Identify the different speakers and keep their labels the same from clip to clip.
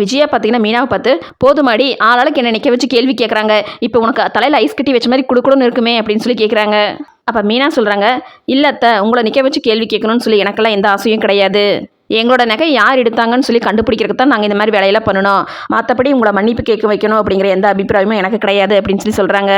Speaker 1: விஜயா பார்த்தீங்கன்னா மீனாவை பார்த்து போதுமாடி ஆளாளுக்கு என்ன நிற்க வச்சு கேள்வி கேட்குறாங்க இப்போ உனக்கு தலையில் ஐஸ் கட்டி வச்ச மாதிரி குடுக்குடுன்னு இருக்குமே அப்படின்னு சொல்லி கேட்குறாங்க அப்போ மீனா சொல்கிறாங்க இல்லை அத்தை உங்களை நிற்க வச்சு கேள்வி கேட்கணும்னு சொல்லி எனக்கெல்லாம் எந்த ஆசையும் கிடையாது. எங்களோட நகை யார் எடுத்தாங்கன்னு சொல்லி கண்டுபிடிக்கிறதுக்கு தான் நாங்கள் இந்த மாதிரி வேலையெல்லாம் பண்ணணும் மற்றபடி உங்களை மன்னிப்பு கேட்க வைக்கணும் அப்படிங்கிற எந்த அபிப்பிராயமும் எனக்கு கிடையாது அப்படின்னு சொல்லி சொல்கிறாங்க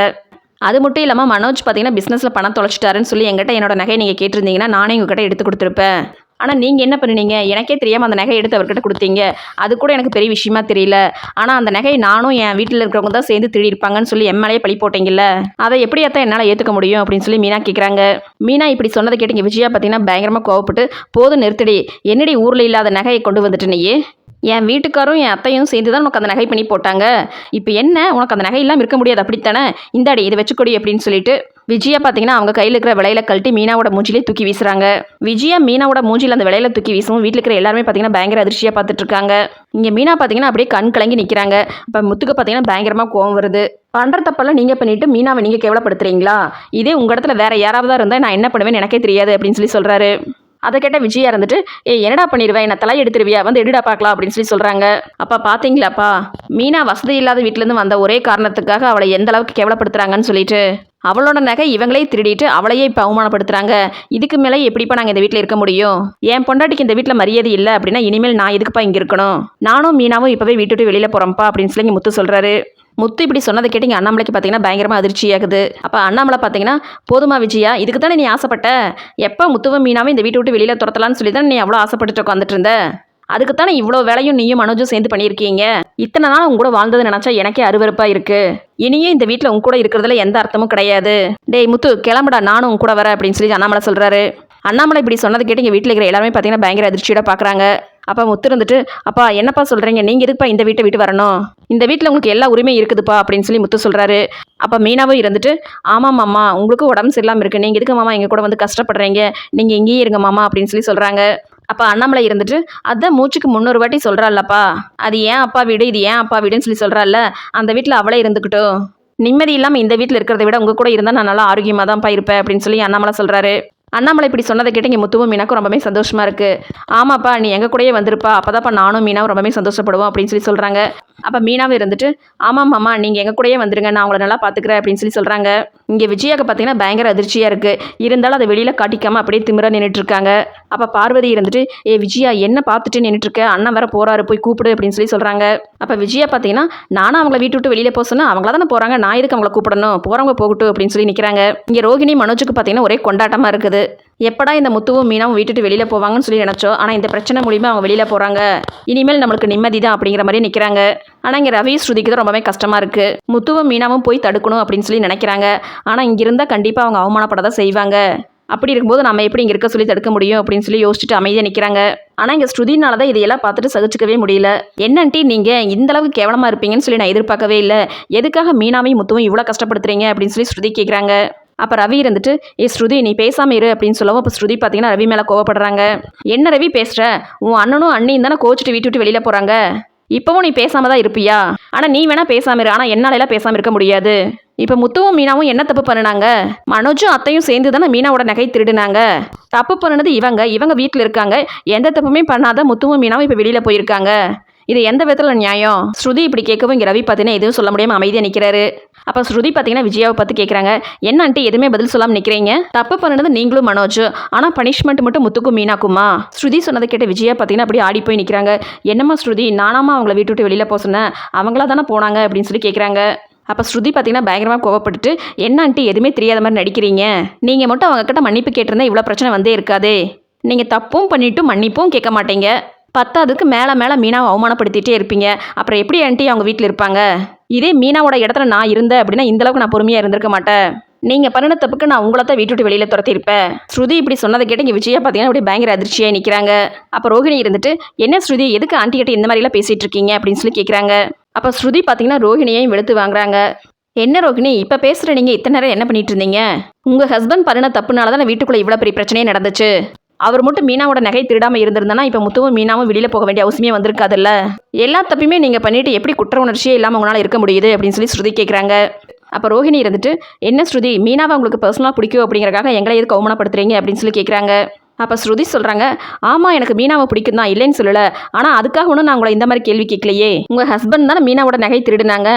Speaker 1: அது மட்டும் இல்லாமல் மனோஜ் பார்த்தீங்கன்னா பிஸ்னஸில் பணம் தொலைச்சிட்டாருன்னு சொல்லி எங்கிட்ட என்னோட நகையை நீங்கள் கேட்டிருந்தீங்கன்னா நானே உங்ககிட்ட எடுத்து கொடுத்துருப்பேன். ஆனால் நீங்கள் என்ன பண்ணுனீங்க? எனக்கே தெரியாமல் அந்த நகையை எடுத்து அவர்கிட்ட கொடுத்தீங்க. அது கூட எனக்கு பெரிய விஷயமா தெரியல. ஆனால் அந்த நகை நானும் என் வீட்டில் இருக்கிறவங்க தான் சேர்ந்து திருடியிருப்பாங்கன்னு சொல்லி எம்எல்ஏ மேலேயே பழி போட்டீங்கல்ல? அதை எப்படி அத்தான் என்னால் ஏற்றுக்க முடியும் அப்படின்னு சொல்லி மீனா கேட்குறாங்க மீனா இப்படி சொன்னதை கேட்டீங்க. விஜயா பார்த்தீங்கன்னா பயங்கரமாக கோவப்பட்டு போதும் நிறுத்தடி. என்னடி ஊரில் இல்லாத நகையை கொண்டு வந்துட்டு நீ என் வீட்டுக்காரும் என் அத்தையும் சேர்ந்து தான் உனக்கு அந்த நகை பண்ணி போட்டாங்க. இப்போ என்ன? உனக்கு அந்த நகை இல்லாமல் இருக்க முடியாது. அப்படித்தானே? இந்தாடி இதை வச்சுக்கொடி அப்படின்னு சொல்லிட்டு விஜயா பார்த்தீங்கன்னா அவங்க கையில் இருக்கிற விலையில கழட்டி மீனாவோட மூஞ்சிலே தூக்கி வீசுறாங்க. விஜயா மீனாவோட மூஞ்சியில் அந்த விலையில தூக்கி வீசவும் வீட்டில் இருக்கிற எல்லாருமே பார்த்தீங்கன்னா பயங்கர அதிர்ச்சியாக பார்த்துட்டு இருக்காங்க. இங்கே மீனா பார்த்தீங்கன்னா அப்படியே கண் கலங்கி நிற்கிறாங்க இப்போ முத்துக்கு பார்த்தீங்கன்னா பயங்கரமாக கோவம் வருது. பண்ணுற தப்பெல்லாம் நீங்கள் பண்ணிட்டு மீனாவை நீங்கள் கேவலப்படுத்துறீங்களா? இதே உங்கள் இடத்துல வேற யாராவது இருந்தால் நான் என்ன பண்ணுவேன்னு எனக்கே தெரியாது அப்படின்னு சொல்லி சொல்கிறாரு அதை கேட்ட விஜயா இருந்துட்டு ஏ என்னடா பண்ணிடுவேன் என்ன தலை எடுத்துருவியா? வந்து எடுடா பார்க்கலாம் அப்படின்னு சொல்லி சொல்கிறாங்க அப்பா பார்த்தீங்களாப்பா மீனா வசதி இல்லாத வீட்டிலேருந்து வந்த ஒரே காரணத்துக்காக அவளை எந்த அளவுக்கு கேவலப்படுத்துறாங்கன்னு சொல்லிட்டு அவளோட நகை இவங்களே திருடிட்டு அவளையே இப்போ அவமானப்படுத்துறாங்க. இதுக்கு மேலே எப்படிப்பா நாங்கள் இந்த வீட்டில் இருக்க முடியும்? என் பொண்டாட்டிக்கு இந்த வீட்டில் மரியாதை இல்லை அப்படின்னா இனிமேல் நான் எதுக்குப்பா இங்கே இருக்கணும்? நானும் மீனாவும் இப்போவே வீட்டு விட்டு வெளியில் போகிறோம்ப்பா அப்படின்னு சொல்லி முத்து சொல்கிறாரு முத்து இப்படி சொன்னதை கேட்டு இங்கே அண்ணாமலைக்கு பார்த்தீங்கன்னா பயங்கரமாக அதிர்ச்சியாகுது. அப்போ அண்ணாமலை பார்த்தீங்கன்னா போதுமா விஜயா இதுக்கு தானே நீ ஆசைப்பட்ட? எப்போ முத்துவும் மீனாவும் இந்த வீட்டை விட்டு வெளியில் துரத்தலான்னு சொல்லி தான் நீ அவ்வளோ ஆசைப்பட்டுட்டு உட்காந்துட்டு இருந்த? அதுக்குத்தானே இவ்வளோ வேலையும் நீயும் மனோஜும் சேர்ந்து பண்ணியிருக்கீங்க? இத்தனை நாள் உங்க கூட வாழ்ந்தது நினச்சா எனக்கே அருவருப்பாக இருக்கு. இனியே இந்த வீட்டில் உங்க கூட இருக்கிறதுல எந்த அர்த்தமும் கிடையாது. டேய் முத்து கிளம்புடா நானும் உங்க கூட வரேன் அப்படின்னு சொல்லி அண்ணாமலை சொல்கிறாரு அண்ணாமலை இப்படி சொன்னது கேட்டு இங்கே வீட்டில் இருக்கிற எல்லாருமே பார்த்தீங்கன்னா பயங்கர அதிர்ச்சியோட பார்க்குறாங்க அப்பா முத்து இருந்துட்டு அப்பா என்னப்பா சொல்கிறீங்க நீங்கள் எதுக்குப்பா இந்த வீட்டை விட்டு வரணும்? இந்த வீட்டில் உங்களுக்கு எல்லா உரிமையும் இருக்குதுப்பா அப்படின்னு சொல்லி முத்து சொல்கிறாரு அப்போ மீனாவும் இருந்துட்டு ஆமாம் மாமா உங்களுக்கும் உடம்பு சரியில்லாமல் இருக்குது நீங்கள் எதுக்கு மாமா எங்கள் கூட வந்து கஷ்டப்படுறீங்க? நீங்கள் இங்கேயே இருங்க மாமா அப்படின்னு சொல்லி சொல்கிறாங்க அப்போ அண்ணாமலை இருந்துட்டு அதான் மூச்சுக்கு முந்நூறு வாட்டி சொல்கிறாள்லப்பா அது ஏன் அப்பா வீடு? இது ஏன் அப்பா வீடுன்னு சொல்லி சொல்கிறாள்ல அந்த வீட்டில் அவளே இருந்துக்கிட்டோ நிம்மதி இல்லாமல் இந்த வீட்டில் இருக்கிறத விட உங்கள் கூட இருந்தால் நான் நல்லா ஆரோக்கியமாக தான்ப்பா இருப்பேன் அப்படின்னு சொல்லி அண்ணாமலை சொல்கிறாரு அண்ணாமலை இப்படி சொன்னதை கேட்டு இங்கே முத்துவும் மீனாக்கும் ரொம்பவே சந்தோஷமாக இருக்குது ஆமாப்பா நீ எங்கள் கூடயே வந்திருப்பா. அப்போதான்ப்பா நானும் மீனாவும் ரொம்பவே சந்தோஷப்படுவோம் அப்படின்னு சொல்லி சொல்கிறாங்க அப்போ மீனாவும் இருந்துட்டு ஆமாம் மாமா நீங்கள் எங்கள் கூடயே வந்துருங்க. நான் உங்களை நல்லா பார்த்துக்கிறேன் அப்படின்னு சொல்லி சொல்கிறாங்க இங்கே விஜயாக்கு பார்த்தீங்கன்னா பயங்கர அதிர்ச்சியாக இருக்குது இருந்தாலும் அதை வெளியில் காட்டிக்காமல் அப்படியே திமிர நின்றுட்டுருக்காங்க அப்போ பார்வதி இருந்துட்டு ஏ விஜயா என்ன பார்த்துட்டு நின்றுட்டு இருக்க? அண்ணன் வேற போகிறாரு போய் கூப்பிடு அப்படின்னு சொல்லி சொல்கிறாங்க அப்போ விஜயா பார்த்தீங்கன்னா நானும் அவங்கள வீட்டு விட்டு வெளியில் போக சொன்னால் அவங்கள தானே போகிறாங்க நான் இதுக்கு அவங்கள கூப்பிடணும்? போகிறவங்க போகட்டும் அப்படின்னு சொல்லி நிற்கிறாங்க இங்கே ரோகிணி மனோஜுக்கு பார்த்தீங்கன்னா ஒரே கொண்டாட்டமாக இருக்குது. எப்படா இந்த முத்துவும் மீனாவும் வீட்டுட்டு வெளியில் போவாங்கன்னு சொல்லி நினச்சோம் ஆனால் இந்த பிரச்சனை மூலிமா அவங்க வெளியில் போகிறாங்க இனிமேல் நம்மளுக்கு நிம்மதி தான் அப்படிங்கிற மாதிரி நிற்கிறாங்க ஆனால் இங்கே ரவி ஸ்ருதிக்கு தான் ரொம்பவே கஷ்டமாக இருக்குது முத்துவும் மீனாவும் போய் தடுக்கணும் அப்படின்னு சொல்லி நினைக்கிறாங்க. ஆனால் இங்கே இருந்தால் கண்டிப்பாக அவங்க அவமானப்பட தான் செய்வாங்க. அப்படி இருக்கும்போது நம்ம எப்படி இங்கே இருக்க சொல்லி தடுக்க முடியும் அப்படின்னு சொல்லி யோசிச்சுட்டு அமைதியாக நிற்கிறாங்க ஆனால் இங்கே ஸ்ருதினால தான் இதையெல்லாம் பார்த்துட்டு சகிச்சுக்கவே முடியல. என்னன்ட்டி நீங்கள் இந்த அளவுக்கு கேவலமாக இருப்பீங்கன்னு சொல்லி நான் எதிர்பார்க்கவே இல்லை. எதுக்காக மீனாவையும் முத்துவும் இவ்வளோ கஷ்டப்படுத்துறீங்க? அப்படின்னு சொல்லி ஸ்ருதி கேட்குறாங்க அப்போ ரவி இருந்துட்டு ஏ ஸ்ருதி நீ பேசாமல் இரு அப்படின்னு சொல்லவும் அப்போ ஸ்ருதி பார்த்தீங்கன்னா ரவி மேலே கோவப்படுறாங்க. என்ன ரவி பேசுகிற உன் அண்ணனும் அண்ணியும் தானே கோச்சிட்டு வீட்டு விட்டு வெளியில் போகிறாங்க இப்போவும் நீ பேசாமல் தான் இருப்பியா? ஆனால் நீ வேணால் பேசாமல் இரு. ஆனால் என்னால எல்லாம் இருக்க முடியாது. இப்போ முத்துவும் மீனாவும் என்ன தப்பு பண்ணுனாங்க? மனோஜும் அத்தையும் சேர்ந்து தானே மீனாவோட நகை திருடினாங்க. தப்பு பண்ணுனது இவங்க. இவங்க வீட்டில் இருக்காங்க. எந்த தப்புமே பண்ணாத முத்துவும் மீனாவும் இப்போ வெளியில் போயிருக்காங்க. இது எந்த விதத்தில் நியாயம்? ஸ்ருதி இப்படி கேட்கவும் இங்கே ரவி பார்த்தீங்கன்னா எதுவும் சொல்ல முடியாமல் அமைதியாக நிற்கிறாரு அப்போ ஸ்ருதி பார்த்தீங்கன்னா விஜயாவை பார்த்து கேட்குறாங்க என்னன்ட்டு எதுவுமே பதில் சொல்லாமல் நிற்கிறீங்க தப்பு பண்ணது நீங்களும் மனோஜ். ஆனால் பனிஷ்மெண்ட் மட்டும் முத்துக்கும் மீனாக்குமா? ஸ்ருதி சொன்னதை கேட்ட விஜயா பார்த்தீங்கன்னா அப்படியே ஆடி போய் நிற்கிறாங்க என்னம்மா ஸ்ருதி நானாமா அவங்கள வீட்டு விட்டு வெளியில் போக சொன்னேன். அவங்களா தானே போனாங்க? அப்படின்னு சொல்லி கேட்குறாங்க அப்போ ஸ்ருதி பார்த்தீங்கன்னா பயங்கரமாக கோவப்பட்டுட்டு என்னான்ட்டு எதுவுமே தெரியாத மாதிரி நடிக்கிறீங்க? நீங்கள் மட்டும் அவங்கக்கிட்ட மன்னிப்பு கேட்டிருந்தா இவ்வளோ பிரச்சனை வந்தே இருக்காதே. நீங்கள் தப்பும் பண்ணிவிட்டு மன்னிப்பும் கேட்க மாட்டீங்க. பத்தாவதுக்கு மேலே மேலே மீனாவை அவமானப்படுத்திட்டே இருப்பீங்க. அப்புறம் எப்படி ஆண்டி அவங்க வீட்டில் இருப்பாங்க? இதே மீனாவோட இடத்துல நான் இருந்தேன் அப்படின்னா இந்தளவுக்கு நான் பொறுமையாக இருந்திருக்க மாட்டேன். நீங்கள் பண்ணின தப்புக்கு நான் உங்களை தான் வீட்டு விட்டு வெளியில் துரத்திருப்பேன் ஸ்ருதி இப்படி சொன்னதை கேட்டு இங்கே விஜயா பார்த்தீங்கன்னா அப்படி பயங்கர அதிர்ச்சியாக நிற்கிறாங்க அப்போ ரோகிணி இருந்துட்டு என்ன ஸ்ருதி எதுக்கு ஆண்டி கிட்ட இந்த மாதிரிலாம் பேசிகிட்டு இருக்கீங்க? அப்படின்னு சொல்லி கேட்குறாங்க அப்போ ஸ்ருதி பார்த்தீங்கன்னா ரோஹிணியையும் வெளுத்து வாங்குறாங்க. என்ன ரோகிணி இப்போ பேசுகிற நீங்கள் இத்தனை நேரம் என்ன பண்ணிட்டு இருந்தீங்க? உங்கள் ஹஸ்பண்ட் பண்ணின தப்புனால தான் வீட்டுக்குள்ளே இவ்வளோ பெரிய பிரச்சனையே நடந்துச்சு? அவர் மட்டும் மீனாவோட நகை திருடாமல் இருந்திருந்தனா? இப்போ முத்துவும் மீனாவும் வெளியில் போக வேண்டிய அவசியமே வந்திருக்காதுல்ல? எல்லா தப்பையுமே நீங்கள் பண்ணிட்டு எப்படி குற்ற உணர்ச்சியே இல்லாமல் உங்களால் இருக்க முடியுது அப்படின்னு சொல்லி ஸ்ருதி கேட்குறாங்க அப்போ ரோஹிணி இருந்துட்டு என்ன ஸ்ருதி மீனாவை உங்களுக்கு பர்சனலாக பிடிக்கும் அப்படிங்கிறக்காக எங்களை எதுக்கு கவுமனப்படுத்துறீங்க அப்படின்னு சொல்லி கேட்குறாங்க அப்போ ஸ்ருதி சொல்கிறாங்க ஆமாம் எனக்கு மீனாவை பிடிக்கும் தான் இல்லைன்னு சொல்லலை. ஆனால் அதுக்காக ஒன்றும் நான் உங்களை இந்த மாதிரி கேள்வி கேட்கலையே உங்கள் ஹஸ்பண்ட் தானே மீனாவோட நகை திருடினாங்க.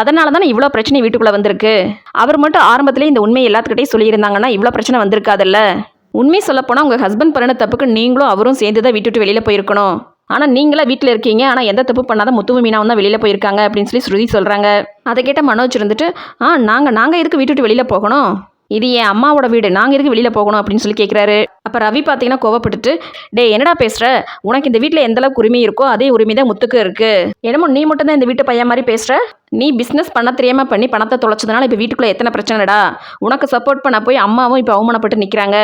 Speaker 1: அதனால தானே இவ்வளோ பிரச்சனை வீட்டுக்குள்ளே வந்திருக்கு. அவர் மட்டும் ஆரம்பத்திலே இந்த உண்மையை எல்லாத்துக்கிட்டையும் சொல்லியிருந்தாங்கன்னா இவ்வளோ பிரச்சனை வந்திருக்காதுல்ல? உண்மை சொல்லப்போனால் உங்கள் ஹஸ்பண்ட் பண்ண தப்புக்கு நீங்களும் அவரும் சேர்ந்து தான் விட்டுட்டு விட்டு வெளியில் போயிருக்கணும். ஆனால் நீங்களா வீட்டில் இருக்கீங்க. ஆனால் எந்த தப்பு பண்ணாத முத்துவும் மீனாவும் தான் வெளியில் போயிருக்காங்க அப்படின்னு சொல்லி ஸ்ருதி சொல்கிறாங்க அதை கேட்ட மனோஜ் இருந்துட்டு ஆ நாங்கள் நாங்கள் எதுக்கு வீட்டு விட்டு வெளியில் போகணும்? இது என் அம்மாவோட வீடு. நாங்கள் எதுக்கு வெளியில் போகணும்? அப்படின்னு சொல்லி கேட்குறாரு அப்போ ரவி பார்த்தீங்கன்னா கோவப்பட்டுட்டு டே என்னடா பேசுகிற உனக்கு இந்த வீட்டில் எந்தளவுக்கு உரிமை இருக்கோ அதே உரிமை தான் முத்துக்கு இருக்குது என்னமோ நீ மட்டும் தான் இந்த வீட்டு பையன் மாதிரி பேசுகிற நீ பிஸ்னஸ் பண்ண தெரியாமல் பண்ணி பணத்தை தொலைச்சதுனால இப்போ வீட்டுக்குள்ளே எத்தனை பிரச்சனைடா? உனக்கு சப்போர்ட் பண்ண போய் அம்மாவும் இப்போ அவமானப்பட்டு நிற்கிறாங்க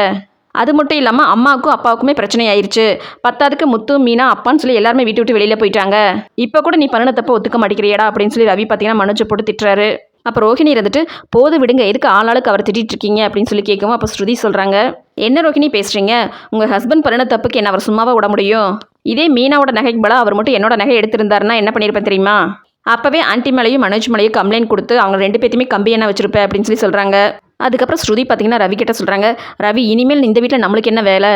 Speaker 1: அது மட்டும் இல்லாமல் அம்மாவுக்கும் அப்பாவுக்குமே பிரச்சனை ஆயிருச்சு பத்தாதுக்கு முத்து மீனா அப்பான்னு சொல்லி எல்லாருமே வீட்டு விட்டு வெளியில் போயிட்டாங்க. இப்போ கூட நீ பண்ணின தப்ப ஒத்துக்க மாட்டேங்கிறியடா அப்படின்னு சொல்லி ரவி பார்த்தீங்கன்னா மனோஜை போட்டு திட்டுறாரு. அப்போ ரோஹிணி இருந்துட்டு போது விடுங்க எதுக்கு ஆளாளுக்கு அவர் திட்டிட்டு இருக்கீங்க? அப்படின்னு சொல்லி கேட்கவும் அப்போ ஸ்ருதி சொல்கிறாங்க என்ன ரோஹிணி பேசுகிறீங்க உங்கள் ஹஸ்பண்ட் பண்ணின தப்புக்கு என்ன அவர் சும்மாவாக விட முடியும்? இதே மீனாவோட நகைக்கு பல அவர் மட்டும் என்னோட நகை எடுத்திருந்தாருன்னா என்ன பண்ணியிருப்பேன் தெரியுமா? அப்போவே ஆன்டி மலையும் மனோஜ் மலையும் கம்ப்ளைண்ட் கொடுத்து அவங்க ரெண்டு பேர்த்தையுமே கம்பி என்ன வச்சிருப்பேன் அப்படின்னு சொல்லி சொல்கிறாங்க அதுக்கப்புறம் ஸ்ருதி பார்த்தீங்கன்னா ரவி கிட்ட சொல்கிறாங்க ரவி இனிமேல் இந்த வீட்டில் நம்மளுக்கு என்ன வேலை?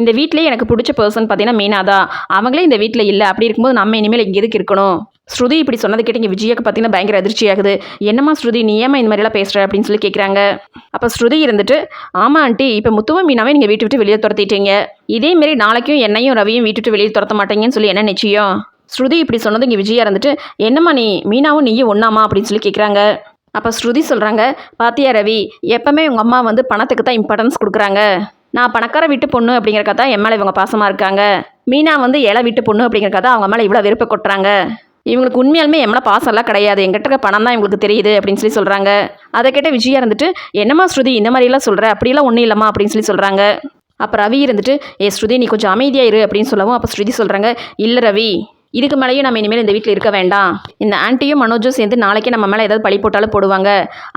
Speaker 1: இந்த வீட்டிலே எனக்கு பிடிச்ச பர்சன் பார்த்தீங்கன்னா மீனா தான் அவங்களே இந்த வீட்டில் இல்லை. அப்படி இருக்கும்போது நம்ம இனிமேல் இங்கே எதுக்கு இருக்கணும்? ஸ்ருதி இப்படி சொன்னது கேட்டு இங்கே விஜயாக்கு பார்த்தீங்கன்னா பயங்கர அதிர்ச்சி ஆகுது. என்னம்மா ஸ்ருதி நீ ஏமா இந்த மாதிரிலாம் பேசுகிற அப்படின்னு சொல்லி கேட்குறாங்க அப்போ ஸ்ருதி இருந்துட்டு ஆமாம் ஆண்டி. இப்போ முத்துவும் மீனாவே நீங்கள் வீட்டு விட்டு வெளியே துரத்திட்டீங்க. இதேமாரி நாளைக்கும் என்னையும் ரவியும் வீட்டு விட்டு வெளியே துரத்த மாட்டீங்கன்னு சொல்லி என்ன நிச்சயம்? ஸ்ருதி இப்படி சொன்னது இங்கே விஜயா இருந்துட்டு என்னம்மா நீ? மீனாவும் நீயும் ஒன்றாமா அப்படின்னு சொல்லி கேட்குறாங்க அப்போ ஸ்ருதி சொல்கிறாங்க பாத்தியா ரவி எப்போவுமே உங்கள் அம்மா வந்து பணத்துக்கு தான் இம்பார்ட்டன்ஸ் கொடுக்குறாங்க. நான் பணக்கார வீட்டு பொண்ணு அப்படிங்கிற தான் என் மேலே இவங்க பாசமாக இருக்காங்க. மீனா வந்து இலை வீட்டு பொண்ணு அப்படிங்கிற தான் அவங்க மேலே இவ்வளோ விருப்ப கொட்டுறாங்க. இவங்களுக்கு உண்மையாலுமே என் மேலே பாசம்லாம் கிடையாது. எங்கிட்ட இருக்க பணம் தான் இவங்களுக்கு தெரியுது அப்படின்னு சொல்லி சொல்கிறாங்க அதை கேட்ட விஜயா இருந்துட்டு என்னம்மா ஸ்ருதி இந்த மாதிரிலாம் சொல்கிற அப்படிலாம் ஒன்றும் இல்லைம்மா அப்படின்னு சொல்லி சொல்கிறாங்க அப்போ ரவி இருந்துட்டு ஏ ஸ்ருதி நீ கொஞ்சம் அமைதியாக இரு அப்படின்னு சொல்லவும் அப்போ ஸ்ருதி சொல்கிறாங்க இல்லை ரவி இதுக்கு மேலேயும் நம்ம இனிமேல் இந்த வீட்டில் இருக்க வேண்டாம். இந்த ஆன்ட்டியும் மனோஜும் சேர்ந்து நாளைக்கே நம்ம மேலே ஏதாவது பழி போட்டாலும் போடுவாங்க.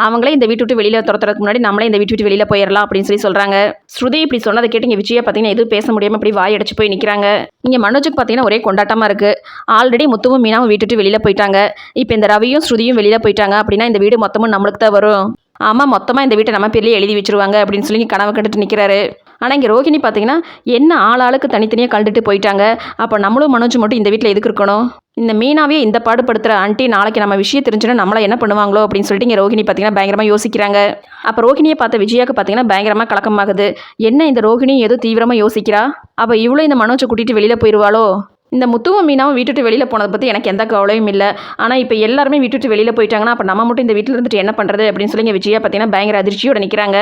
Speaker 1: அவங்களே இந்த வீட்டு விட்டு வெளியில் துரத்துறதுக்கு முன்னாடி நம்மளே இந்த வீட்டு விட்டு வெளியில் போயிடலாம் அப்படின்னு சொல்லி சொல்கிறாங்க ஸ்ருதி இப்படி சொன்னதை கேட்டு இங்கே விஜயா பார்த்தீங்கன்னா எதுவும் பேச முடியாமல் இப்படி வாய் அடிச்சு போய் நிற்கிறாங்க இங்கே மனோஜுக்கு பார்த்தீங்கன்னா ஒரே கொண்டாட்டமாக இருக்குது ஆல்ரெடி முத்துவும் மீனாவும் வீட்டு விட்டு வெளியில் போயிட்டாங்க. இப்போ இந்த ரவியும் ஸ்ருதியும் வெளியில் போயிட்டாங்க. அப்படின்னா இந்த வீடு மொத்தமும் நம்மளுக்கு தான் வரும். ஆமாம் மொத்தமாக இந்த வீட்டை நம்ம பேர்லேயே எழுதி வச்சிருவாங்க அப்படின்னு சொல்லி கனவு கண்டுட்டு நிற்கிறாரு ஆனால் இங்கே ரோஹிணி பார்த்தீங்கன்னா என்ன ஆள் ஆளுக்கு தனித்தனியாக கண்டுட்டு போயிட்டாங்க? அப்போ நம்மளும் மனோஜ் மட்டும் இந்த வீட்டில் எதுக்கு இருக்கணும்? இந்த மீனாவே இந்த பாடுபடுத்துகிற ஆண்டி நாளைக்கு நம்ம விஷயம் தெரிஞ்சுன்னா நம்மளை என்ன பண்ணுவாங்களோ அப்படின்னு சொல்லிட்டு இங்கே ரோஹிணி பார்த்தீங்கன்னா பயங்கரமாக யோசிக்கிறாங்க. அப்போ ரோஹிணியை பார்த்த விஜயாக்கு பார்த்தீங்கன்னா பயங்கரமாக கலக்கமாகுது. என்ன இந்த ரோஹிணி ஏதோ தீவிரமாக யோசிக்கிறா? அப்போ இவ்வளோ இந்த மனோஜை கூட்டிகிட்டு வெளியில் போயிடுவாளோ இந்த முத்துவும் மீனாவும் வீட்டுட்டு வெளியில் போனதை பற்றி எனக்கு எந்த கவலையும் இல்லை. ஆனால் இப்போ எல்லாருமே வீட்டுட்டு வெளியில் போயிட்டாங்கன்னா அப்போ நம்ம மட்டும் இந்த வீட்டில் இருந்துட்டு என்ன பண்ணுறது அப்படின்னு சொல்லி இங்கே விஜயா பார்த்தீங்கன்னா பயங்கர அதிர்ச்சியோட நிற்கிறாங்க